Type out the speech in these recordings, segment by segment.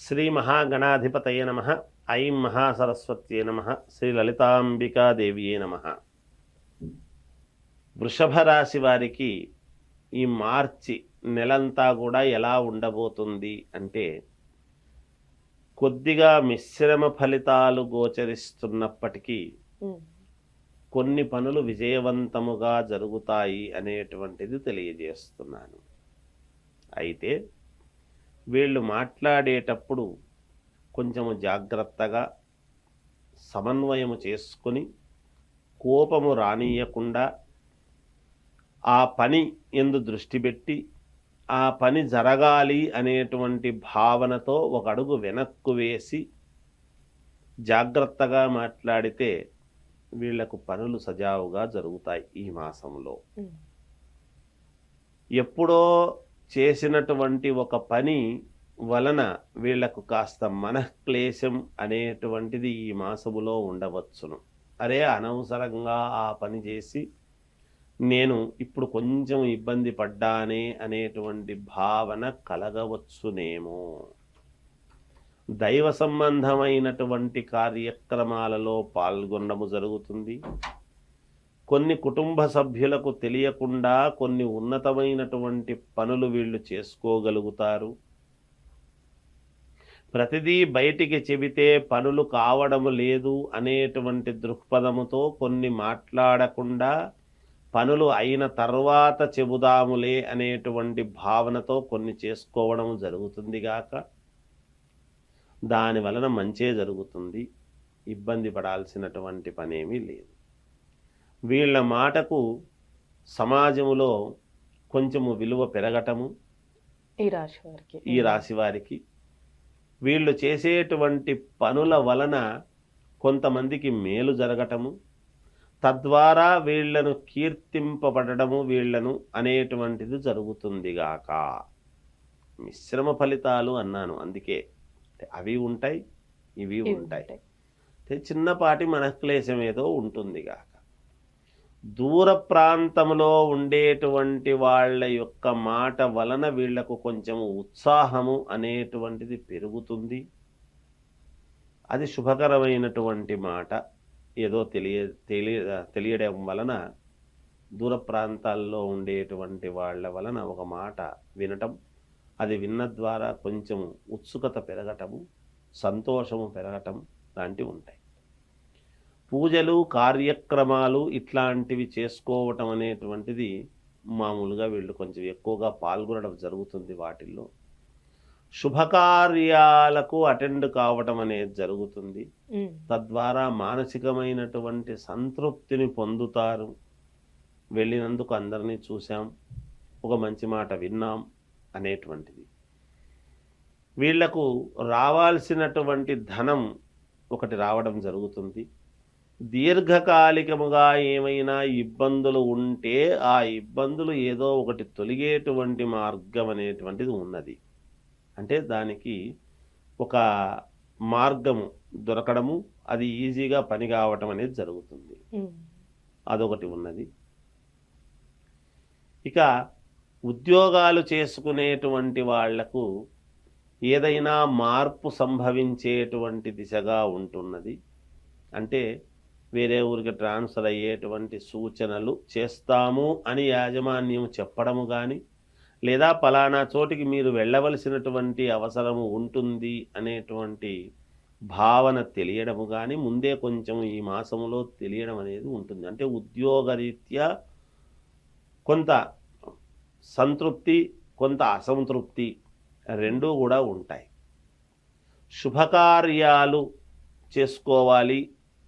శ్రీ మహాగణాధిపతయ నమ. ఐం మహాసరస్వత్యే నమ. శ్రీ లలితాంబికాదేవియే నమ. వృషభ రాశి వారికి ఈ మార్చి నెలంతా కూడా ఎలా ఉండబోతుంది అంటే కొద్దిగా మిశ్రమ ఫలితాలు గోచరిస్తున్నప్పటికీ కొన్ని పనులు విజయవంతముగా జరుగుతాయి అనేటువంటిది తెలియజేస్తున్నాను. అయితే వీళ్ళు మాట్లాడేటప్పుడు కొంచెము జాగ్రత్తగా సమన్వయము చేసుకొని కోపము రానియకుండా ఆ పని ఎందు దృష్టి పెట్టి ఆ పని జరగాలి అనేటువంటి భావనతో ఒక అడుగు వెనక్కు వేసి జాగ్రత్తగా మాట్లాడితే వీళ్ళకు పనులు సజావుగా జరుగుతాయి ఈ మాసంలో. ఎప్పుడో చేసినటువంటి ఒక పని వలన వీళ్ళకు కాస్త మనఃక్లేశం అనేటువంటిది ఈ మాసములో ఉండవచ్చును. అరే అనవసరంగా ఆ పని చేసి నేను ఇప్పుడు కొంచెం ఇబ్బంది పడ్డానే అనేటువంటి భావన కలగవచ్చునేమో. దైవ సంబంధమైనటువంటి కార్యక్రమాలలో పాల్గొనడము జరుగుతుంది. కొన్ని కుటుంబ సభ్యులకు తెలియకుండా కొన్ని ఉన్నతమైనటువంటి పనులు వీళ్ళు చేసుకోగలుగుతారు. ప్రతిదీ బయటికి చెబితే పనులు కావడం లేదు అనేటువంటి దృక్పథముతో కొన్ని మాట్లాడకుండా పనులు అయిన తర్వాత చెబుదాములే అనేటువంటి భావనతో కొన్ని చేసుకోవడం జరుగుతుంది గాక. దాని వలన మంచే జరుగుతుంది. ఇబ్బంది పడాల్సినటువంటి పనేమీ లేదు. వీళ్ళ మాటకు సమాజములో కొంచెము విలువ పెరగటము ఈ రాశి వారికి ఈ రాశి వారికి వీళ్ళు చేసేటువంటి పనుల వలన కొంతమందికి మేలు జరగటము తద్వారా వీళ్ళను కీర్తింపబడము వీళ్ళను అనేటువంటిది జరుగుతుందిగాక. మిశ్రమ ఫలితాలు అన్నాను అందుకే అవి ఉంటాయి ఇవి ఉంటాయి. చిన్నపాటి మనక్లేశం ఏదో ఉంటుందిగాక. దూర ప్రాంతంలో ఉండేటువంటి వాళ్ళ యొక్క మాట వలన వీళ్ళకు కొంచెం ఉత్సాహము అనేటువంటిది పెరుగుతుంది. అది శుభకరమైనటువంటి మాట. ఏదో తెలియ తెలియ తెలియడం వలన దూర ప్రాంతాల్లో ఉండేటువంటి వాళ్ళ వలన ఒక మాట వినటం అది విన్న ద్వారా కొంచెం ఉత్సుకత పెరగటము సంతోషము పెరగటం లాంటివి ఉంటాయి. పూజలు కార్యక్రమాలు ఇట్లాంటివి చేసుకోవటం అనేటువంటిది మామూలుగా వీళ్ళు కొంచెం ఎక్కువగా పాల్గొనడం జరుగుతుంది వాటిల్లో. శుభకార్యాలకు అటెండ్ కావటం అనేది జరుగుతుంది. తద్వారా మానసికమైనటువంటి సంతృప్తిని పొందుతారు. వెళ్ళినందుకు అందరినీ చూసాం ఒక మంచి మాట విన్నాం అనేటువంటిది. వీళ్ళకు రావాల్సినటువంటి ధనం ఒకటి రావడం జరుగుతుంది. దీర్ఘకాలికముగా ఏమైనా ఇబ్బందులు ఉంటే ఆ ఇబ్బందులు ఏదో ఒకటి తొలగేటువంటి మార్గం అనేటువంటిది ఉన్నది. అంటే దానికి ఒక మార్గము దొరకడము అది ఈజీగా పని కావటం అనేది జరుగుతుంది. అదొకటి ఉన్నది. ఇక ఉద్యోగాలు చేసుకునేటువంటి వాళ్ళకు ఏదైనా మార్పు సంభవించేటువంటి దిశగా ఉంటున్నది. అంటే వేరే ఊరికి ట్రాన్స్ఫర్ అయ్యేటువంటి సూచనలు చేస్తాము అని యాజమాన్యం చెప్పడము కానీ లేదా పలానా చోటికి మీరు వెళ్ళవలసినటువంటి అవసరము ఉంటుంది అనేటువంటి భావన తెలియడము కానీ ముందే కొంచెం ఈ మాసములో తెలియడం అనేది ఉంటుంది. అంటే ఉద్యోగరీత్యా కొంత సంతృప్తి కొంత అసంతృప్తి రెండూ కూడా ఉంటాయి. శుభకార్యాలు చేసుకోవాలి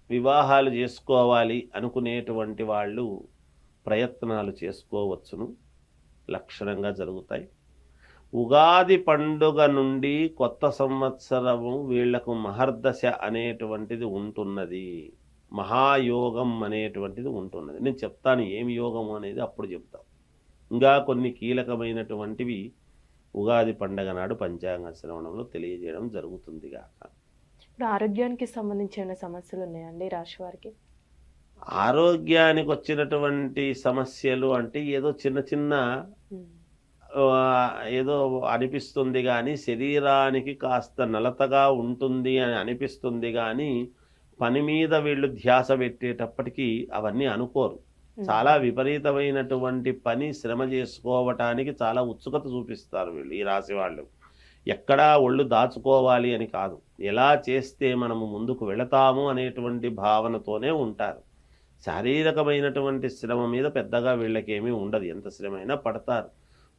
వివాహాలు చేసుకోవాలి అనుకునేటువంటి వాళ్ళు ప్రయత్నాలు చేసుకోవచ్చును. లక్షణంగా జరుగుతాయి. ఉగాది పండుగ నుండి కొత్త సంవత్సరము వీళ్ళకు మహర్దశ అనేటువంటిది ఉంటున్నది. మహాయోగం అనేటువంటిది ఉంటున్నది. నేను చెప్తాను ఏమి యోగం అనేది అప్పుడు చెప్తాం. ఇంకా కొన్ని కీలకమైనటువంటివి ఉగాది పండగ నాడు పంచాంగ శ్రవణంలో తెలియజేయడం జరుగుతుంది గాక. ఇప్పుడు ఆరోగ్యానికి సంబంధించిన సమస్యలు ఉన్నాయండి రాశి వారికి? ఆరోగ్యానికి వచ్చినటువంటి సమస్యలు అంటే ఏదో చిన్న చిన్న ఏదో అనిపిస్తుంది కానీ శరీరానికి కాస్త నలతగా ఉంటుంది అని అనిపిస్తుంది కానీ పని మీద వీళ్ళు ధ్యాస పెట్టేటప్పటికీ అవన్నీ అనుకోరు. చాలా విపరీతమైనటువంటి పని శ్రమ చేసుకోవటానికి చాలా ఉత్సుకత చూపిస్తారు వీళ్ళు ఈ రాశి వాళ్ళు. ఎక్కడా ఒళ్ళు దాచుకోవాలి అని కాదు. ఎలా చేస్తే మనము ముందుకు వెళతాము అనేటువంటి భావనతోనే ఉంటారు. శారీరకమైనటువంటి శ్రమ మీద పెద్దగా వీళ్ళకేమీ ఉండదు. ఎంత శ్రమ అయినా పడతారు.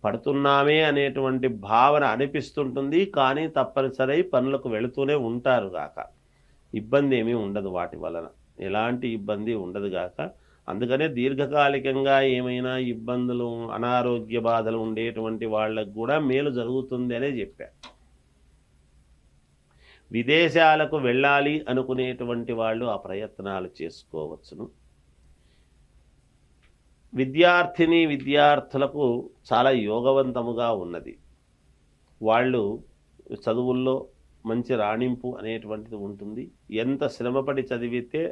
పడుతున్నామే అనేటువంటి భావన అనిపిస్తుంటుంది. కానీ తప్పనిసరి పనులకు వెళుతూనే ఉంటారు గాక. ఇబ్బంది ఏమీ ఉండదు వాటి వలన. ఎలాంటి ఇబ్బంది ఉండదు గాక. అందుకనే దీర్ఘకాలికంగా ఏమైనా ఇబ్బందులు అనారోగ్య బాధలు ఉండేటువంటి వాళ్ళకు కూడా మేలు జరుగుతుంది అనే చెప్పారు. విదేశాలకు వెళ్ళాలి అనుకునేటువంటి వాళ్ళు ఆ ప్రయత్నాలు చేసుకోవచ్చును. విద్యార్థిని విద్యార్థులకు చాలా యోగవంతముగా ఉన్నది. వాళ్ళు చదువుల్లో మంచి రాణింపు అనేటువంటిది ఉంటుంది. ఎంత శ్రమపడి చదివితే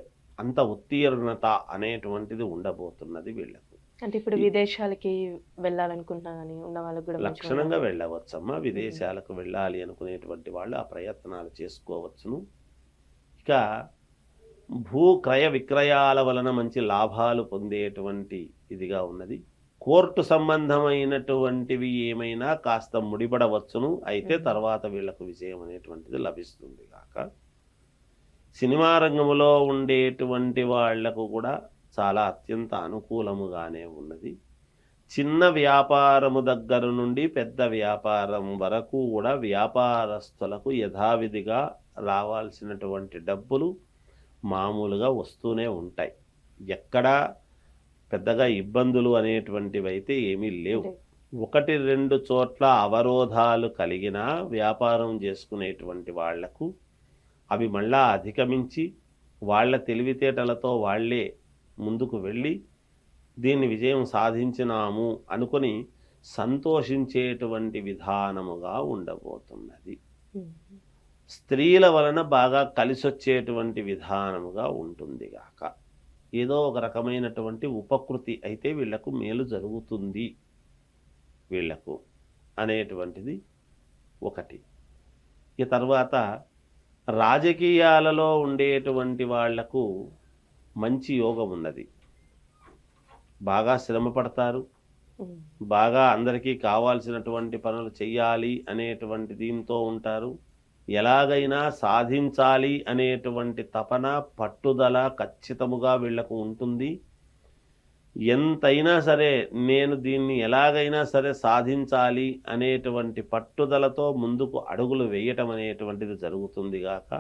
అంత ఉత్తీర్ణత అనేటువంటిది ఉండబోతున్నది వీళ్ళకు. అంటే ఇప్పుడు విదేశాలకి వెళ్ళాలనుకుంటున్నానని ఉన్న వాళ్ళకి కూడా లక్షణంగా వెళ్ళవచ్చమ్మా. విదేశాలకు వెళ్ళాలి అనుకునేటువంటి వాళ్ళు ఆ ప్రయత్నాలు చేసుకోవచ్చును. ఇక భూ క్రయ విక్రయాల వలన మంచి లాభాలు పొందేటువంటి ఇదిగా ఉన్నది. కోర్టు సంబంధమైనటువంటివి ఏమైనా కాస్త ముడిపడవచ్చును. అయితే. తర్వాత వీళ్ళకు విజయం అనేటువంటిది లభిస్తుంది కాక సినిమా రంగంలో ఉండేటువంటి వాళ్ళకు కూడా చాలా అత్యంత అనుకూలముగానే ఉన్నది. చిన్న వ్యాపారము దగ్గర నుండి పెద్ద వ్యాపారం వరకు కూడా వ్యాపారస్తులకు యథావిధిగా రావాల్సినటువంటి డబ్బులు మామూలుగా వస్తూనే ఉంటాయి. ఎక్కడా పెద్దగా ఇబ్బందులు అనేటువంటివి అయితే ఏమీ లేవు. ఒకటి రెండు చోట్ల అవరోధాలు కలిగినా వ్యాపారం చేసుకునేటువంటి వాళ్ళకు అవి మళ్ళా అధిగమించి వాళ్ళ తెలివితేటలతో వాళ్ళే ముందుకు వెళ్ళి దీన్ని విజయం సాధించినాము అనుకొని సంతోషించేటువంటి విధానముగా ఉండబోతున్నది. స్త్రీల వలన బాగా కలిసొచ్చేటువంటి విధానముగా ఉంటుంది గాక. ఏదో ఒక రకమైనటువంటి ఉపకృతి అయితే వీళ్ళకు మేలు జరుగుతుంది వీళ్ళకు అనేటువంటిది ఒకటి. ఇక తర్వాత రాజకీయాలలో ఉండేటువంటి వాళ్ళకు మంచి యోగం ఉన్నది. బాగా శ్రమ పడతారు. బాగా అందరికీ కావాల్సినటువంటి పనులు చెయ్యాలి అనేటువంటి దీంతో ఉంటారు. ఎలాగైనా సాధించాలి అనేటువంటి తపన పట్టుదల ఖచ్చితముగా వీళ్ళకు ఉంటుంది. ఎంతైనా సరే నేను దీన్ని ఎలాగైనా సరే సాధించాలి అనేటువంటి పట్టుదలతో ముందుకు అడుగులు వేయటం అనేటువంటిది జరుగుతుంది గాక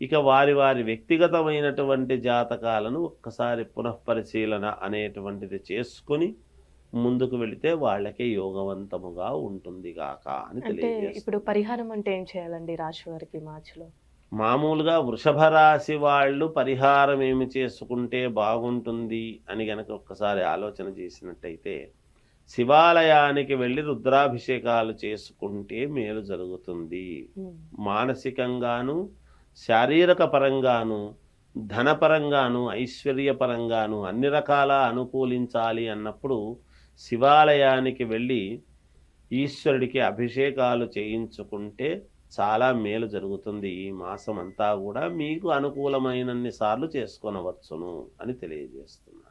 ఇక వారి వారి వ్యక్తిగతమైనటువంటి జాతకాలను ఒక్కసారి పునఃపరిశీలన అనేటువంటిది చేసుకుని ముందుకు వెళితే వాళ్ళకే యోగవంతముగా ఉంటుంది గాక అని తెలియజేస్తుంది ఇప్పుడు పరిహారం అంటే ఏం చేయాలండి రాశి వారికి మార్చిలో? మామూలుగా వృషభ రాశి వాళ్ళు పరిహారం ఏమి చేసుకుంటే బాగుంటుంది అని గనక ఒక్కసారి ఆలోచన చేసినట్టయితే శివాలయానికి వెళ్ళి రుద్రాభిషేకాలు చేసుకుంటే మేలు జరుగుతుంది. మానసికంగాను శారీరక పరంగాను ధనపరంగాను ఐశ్వర్యపరంగాను అన్ని రకాల అనుకూలించాలి అన్నప్పుడు శివాలయానికి వెళ్ళి ఈశ్వరుడికి అభిషేకాలు చేయించుకుంటే చాలా మేలు జరుగుతుంది. ఈ మాసం అంతా కూడా మీకు అనుకూలమైనన్ని సార్లు చేసుకొనవచ్చును అని తెలియజేస్తున్నాను.